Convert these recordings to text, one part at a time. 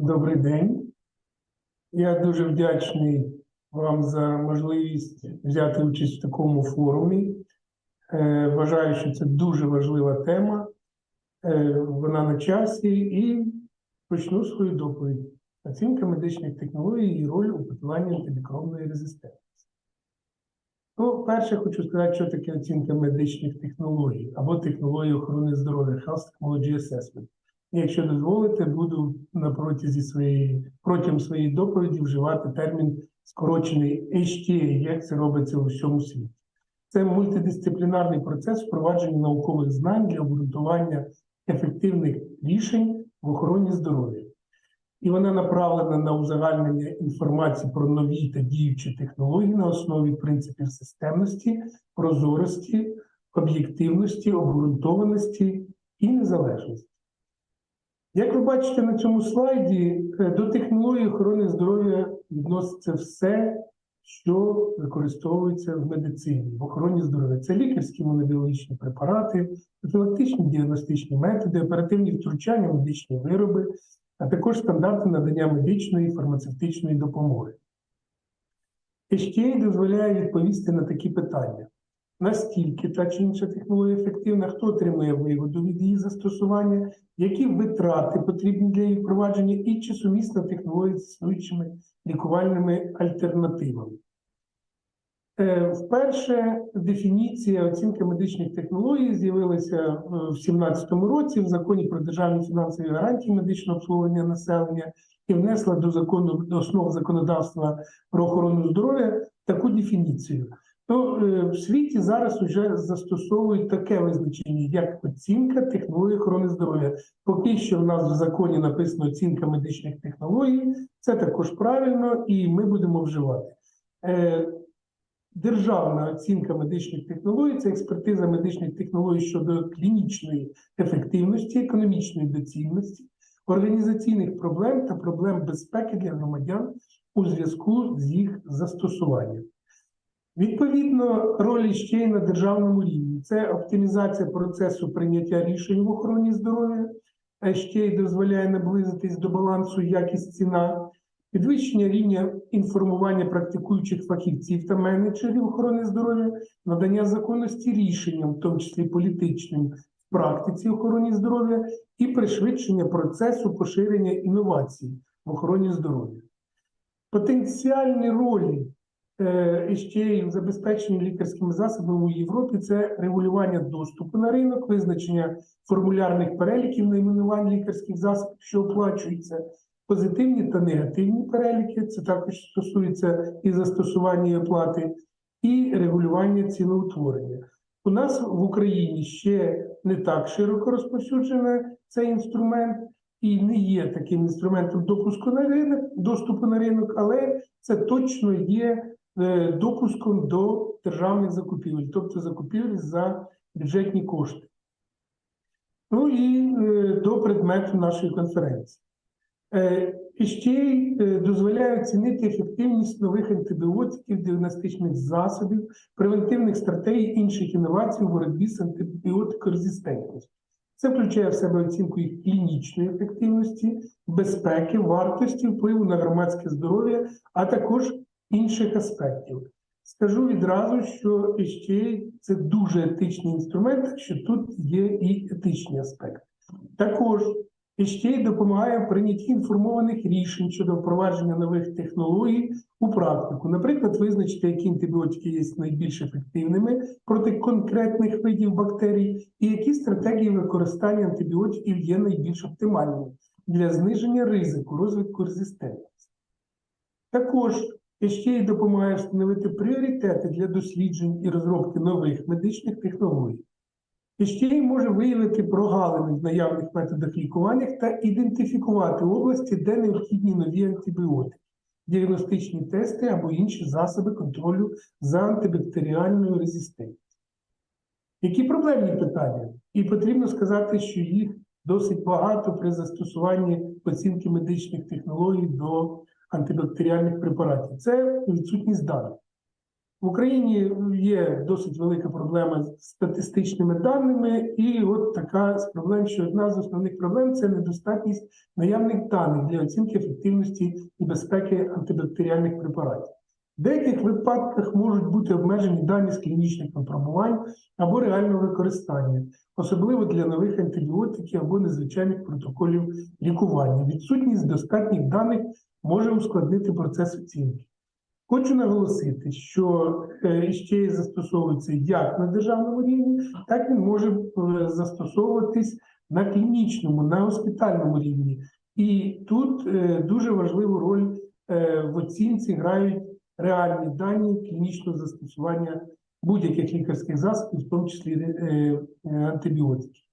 Добрий день. Я дуже вдячний вам за можливість взяти участь в такому форумі. Е, Вважаю, що це дуже важлива тема. Е, Вона на часі і почну свою доповідь. Оцінка медичних технологій і роль у подоланні антимікробної резистентності. Ну, перше, хочу сказати, що таке оцінка медичних технологій або технології охорони здоров'я Health Technology Assessment. Якщо дозволите, буду на протязі своєї протягом своєї доповіді вживати термін скорочений HTA, як це робиться у всьому світі. Це мультидисциплінарний процес впровадження наукових знань для обґрунтування ефективних рішень в охороні здоров'я. І вона направлена на узагальнення інформації про нові та діючі технології на основі принципів системності, прозорості, об'єктивності, обґрунтованості і незалежності. Як ви бачите на цьому слайді, е, до технології охорони здоров'я відноситься все, що використовується в медицині, в охороні здоров'я. Це лікарські монобіологічні препарати, профілактичні діагностичні методи, оперативні втручання, медичні вироби, а також стандарти надання медичної і фармацевтичної допомоги. HTA дозволяє відповісти на такі питання. Наскільки та чи інша технологія ефективна, хто отримує вигоду від її застосування, які витрати потрібні для її впровадження, і чи сумісна технологія з існуючими лікувальними альтернативами. Е, Вперше дефініція оцінки медичних технологій з'явилася е, в 2017 році в законі про державні фінансові гарантії медичного обслуговування населення і внесла до закону до основ законодавства про охорону здоров'я таку дефініцію. То е, в світі зараз вже застосовують таке визначення, як оцінка технологій охорони здоров'я. Поки що в нас в законі написано оцінка медичних технологій, це також правильно, і ми будемо вживати. Е, Державна оцінка медичних технологій це експертиза медичних технологій щодо клінічної ефективності, економічної доцільності, організаційних проблем та проблем безпеки для громадян у зв'язку з їх застосуванням. Відповідно, роль ще й на державному рівні це оптимізація процесу прийняття рішень в охороні здоров'я, а ще й дозволяє наблизитись до балансу якість ціна, підвищення рівня інформування практикуючих фахівців та менеджерів охорони здоров'я, надання законності рішенням, в тому числі політичним, в практиці охорони здоров'я, і пришвидшення процесу поширення інновацій в охороні здоров'я. Потенціальні ролі е, ще й в забезпеченні лікарськими засобами у Європі це регулювання доступу на ринок, визначення формулярних переліків найменувань лікарських засобів, що оплачуються, позитивні та негативні переліки. Це також стосується і застосування і оплати, і регулювання ціноутворення. У нас в Україні ще не так широко розповсюджений цей інструмент і не є таким інструментом допуску на ринок, доступу на ринок, але це точно є допуском до державних закупівель, тобто закупівель за бюджетні кошти. Ну і е, до предмету нашої конференції. Е, І ще е, дозволяє оцінити ефективність нових антибіотиків, діагностичних засобів, превентивних стратегій інших інновацій у боротьбі з антибіотикорезистентністю. Це включає в себе оцінку їх клінічної ефективності, безпеки, вартості, впливу на громадське здоров'я, а також інших аспектів. Скажу відразу, що ще це дуже етичний інструмент, що тут є і етичні аспекти. Також ще допомагає в прийнятті інформованих рішень щодо впровадження нових технологій у практику. Наприклад, визначити, які антибіотики є найбільш ефективними проти конкретних видів бактерій, і які стратегії використання антибіотиків є найбільш оптимальними для зниження ризику розвитку резистентності. Також ще й допомагає встановити пріоритети для досліджень і розробки нових медичних технологій. І ще й може виявити прогалини в наявних методах лікування та ідентифікувати області, де необхідні нові антибіотики, діагностичні тести або інші засоби контролю за антибактеріальною резистентністю. Які проблемні питання? І потрібно сказати, що їх досить багато при застосуванні оцінки медичних технологій до антибактеріальних препаратів. Це відсутність даних. В Україні є досить велика проблема з статистичними даними, і от така з проблем, що одна з основних проблем це недостатність наявних даних для оцінки ефективності і безпеки антибактеріальних препаратів. В деяких випадках можуть бути обмежені дані з клінічних випробувань або реального використання, особливо для нових антибіотиків або незвичайних протоколів лікування. Відсутність достатніх даних може ускладнити процес оцінки. Хочу наголосити, що е, ще застосовується як на державному рівні, так він може е, застосовуватись на клінічному, на госпітальному рівні. І тут е, дуже важливу роль в оцінці грають реальні дані клінічного застосування будь-яких лікарських засобів, в тому числі антибіотиків.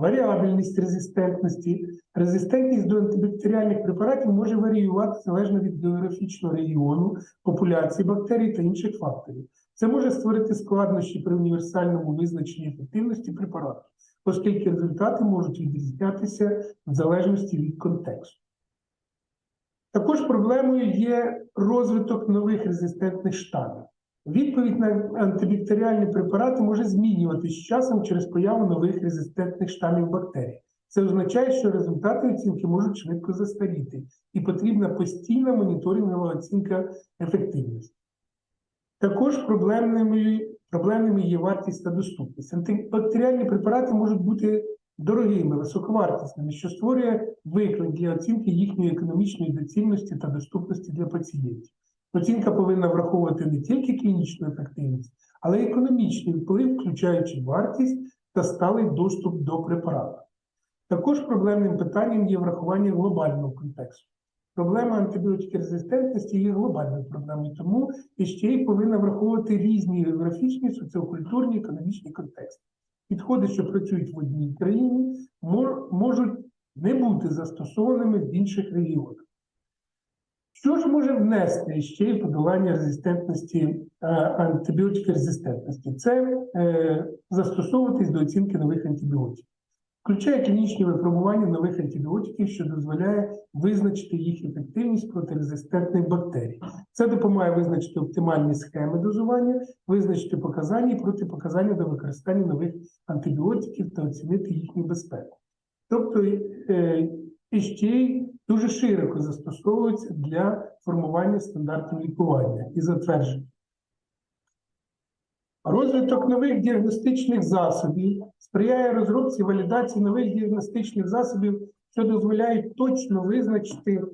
Варіабельність резистентності. Резистентність до антибактеріальних препаратів може варіювати залежно від географічного регіону, популяції бактерій та інших факторів. Це може створити складнощі при універсальному визначенні ефективності препарату, оскільки результати можуть відрізнятися в залежності від контексту. Також проблемою є розвиток нових резистентних штамів. Відповідь на антибактеріальні препарати може змінюватися з часом через появу нових резистентних штамів бактерій. Це означає, що результати оцінки можуть швидко застаріти, і потрібна постійна моніторингова оцінка ефективності. Також проблемними, проблемними є вартість та доступність. Антибактеріальні препарати можуть бути дорогими, високовартісними, що створює виклик для оцінки їхньої економічної доцільності та доступності для пацієнтів. Оцінка повинна враховувати не тільки клінічну ефективність, але й економічний вплив, включаючи вартість та сталий доступ до препарату. Також проблемним питанням є врахування глобального контексту. Проблема антибіотикорезистентності є глобальною проблемою, тому й повинна враховувати різні географічні, соціокультурні, економічні контексти. Підходи, що працюють в одній країні, можуть не бути застосованими в інших регіонах. Що ж може внести ще й подолання резистентності е, антибіотикорезистентності? Це е, застосовуватись до оцінки нових антибіотиків. Включає клінічні випробування нових антибіотиків, що дозволяє визначити їх ефективність проти резистентних бактерій. Це допомагає визначити оптимальні схеми дозування, визначити показання і протипоказання до використання нових антибіотиків та оцінити їхню безпеку. Тобто е, і ще дуже широко застосовується для формування стандартів лікування і затвердження. Розвиток нових діагностичних засобів сприяє розробці валідації нових діагностичних засобів, що дозволяють точно визначити,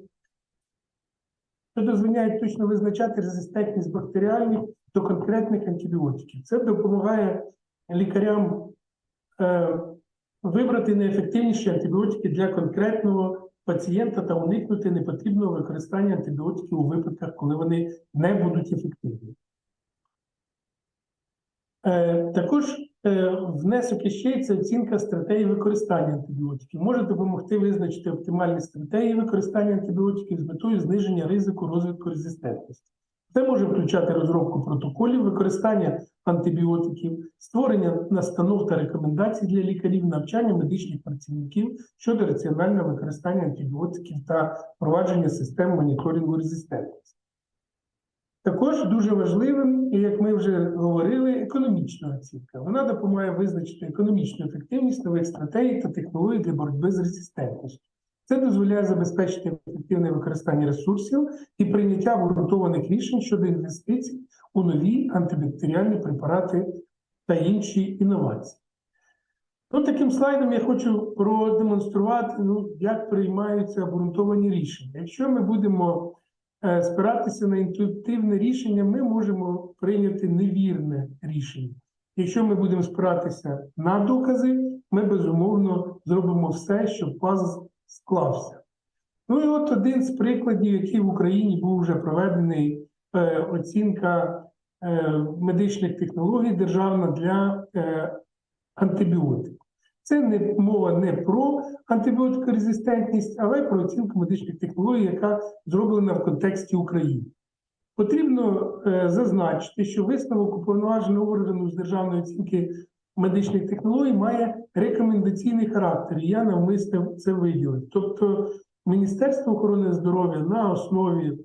що дозволяють точно визначати резистентність бактеріальних до конкретних антибіотиків. Це допомагає лікарям е, вибрати найефективніші антибіотики для конкретного пацієнта та уникнути непотрібного використання антибіотиків у випадках, коли вони не будуть ефективні. Е, Також е, внесок іще це оцінка стратегії використання антибіотиків. Може допомогти визначити оптимальні стратегії використання антибіотиків з метою зниження ризику розвитку резистентності. Це може включати розробку протоколів використання антибіотиків, створення настанов та рекомендацій для лікарів, навчання медичних працівників щодо раціонального використання антибіотиків та впровадження систем моніторингу резистентності. Також дуже важливим, і як ми вже говорили, економічна оцінка. Вона допомагає визначити економічну ефективність нових стратегій та технологій для боротьби з резистентністю. Це дозволяє забезпечити ефективне використання ресурсів і прийняття обґрунтованих рішень щодо інвестицій у нові антибактеріальні препарати та інші інновації. Ну, таким слайдом я хочу продемонструвати, ну, як приймаються обґрунтовані рішення. Якщо ми будемо е, спиратися на інтуїтивне рішення, ми можемо прийняти невірне рішення. Якщо ми будемо спиратися на докази, ми безумовно зробимо все, щоб пазл склався. Ну і от один з прикладів, який в Україні був вже проведений е, оцінка е, медичних технологій державна для е, антибіотиків. Це не мова не про антибіотикорезистентність, але про оцінку медичних технологій, яка зроблена в контексті України. Потрібно е, зазначити, що висновок уповноваженого органу з державної оцінки медичних технологій має рекомендаційний характер. і Я навмисно це виділив. Тобто, Міністерство охорони здоров'я на основі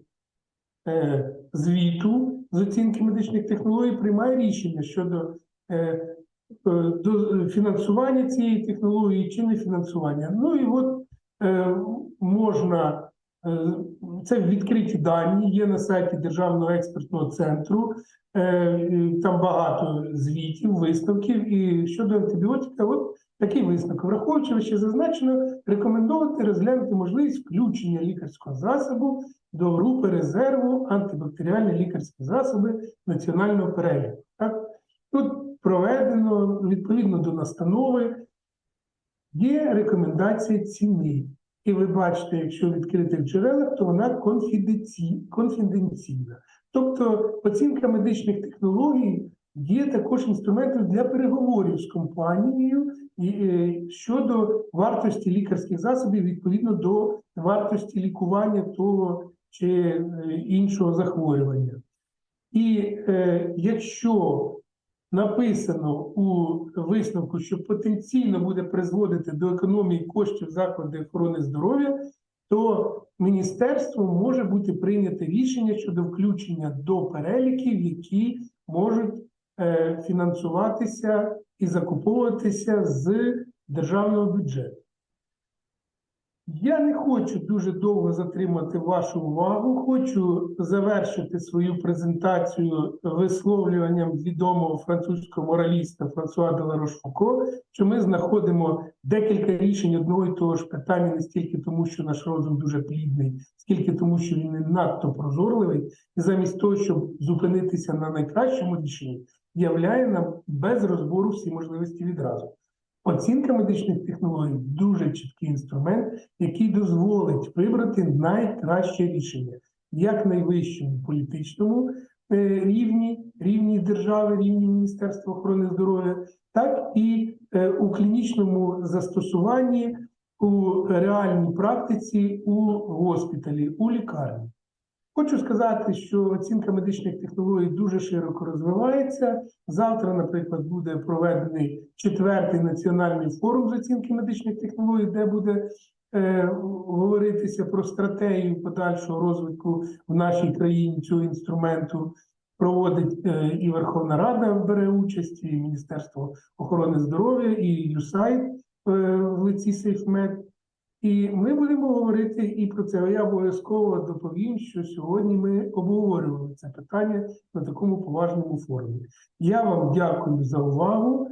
е, звіту з оцінки медичних технологій приймає рішення щодо е, е, до фінансування цієї технології чи не фінансування. Ну і от е, можна е, це відкриті дані, є на сайті Державного експертного центру. Е, Там багато звітів, висновків. І щодо антибіотика, от такий висновок. Враховуючи вище зазначено, рекомендувати розглянути можливість включення лікарського засобу до групи резерву антибактеріальні лікарські засоби національного переліку. Так? Тут проведено відповідно до настанови, є рекомендація ціни. І ви бачите, якщо в відкритих джерелах, то вона конфіденці- конфіденційна. Тобто оцінка медичних технологій є також інструментом для переговорів з компанією е, щодо вартості лікарських засобів відповідно до вартості лікування того чи е, іншого захворювання. І е, якщо написано у висновку, що потенційно буде призводити до економії коштів закладів охорони здоров'я, то міністерством може бути прийнято рішення щодо включення до переліків, які можуть е, фінансуватися і закуповуватися з державного бюджету. Я не хочу дуже довго затримати вашу увагу. Хочу завершити свою презентацію висловлюванням відомого французького мораліста Франсуа де Ларошфуко, що ми знаходимо декілька рішень одного і того ж питання не стільки тому, що наш розум дуже плідний, скільки тому, що він не надто прозорливий, і замість того, щоб зупинитися на найкращому рішенні, являє нам без розбору всі можливості відразу. Оцінка медичних технологій дуже чіткий інструмент, який дозволить вибрати найкраще рішення як найвищому політичному е, рівні, рівні держави, рівні Міністерства охорони здоров'я, так і е, у клінічному застосуванні у реальній практиці у госпіталі, у лікарні. Хочу сказати, що оцінка медичних технологій дуже широко розвивається. Завтра, наприклад, буде проведений четвертий національний форум з оцінки медичних технологій, де буде е, говоритися про стратегію подальшого розвитку в нашій країні цього інструменту. Проводить е, і Верховна Рада бере участь, і Міністерство охорони здоров'я, і ЮСАЙД е, в лиці SafeMed. І ми будемо говорити і про це. Я обов'язково доповім, що сьогодні ми обговорювали це питання на такому поважному форумі. Я вам дякую за увагу.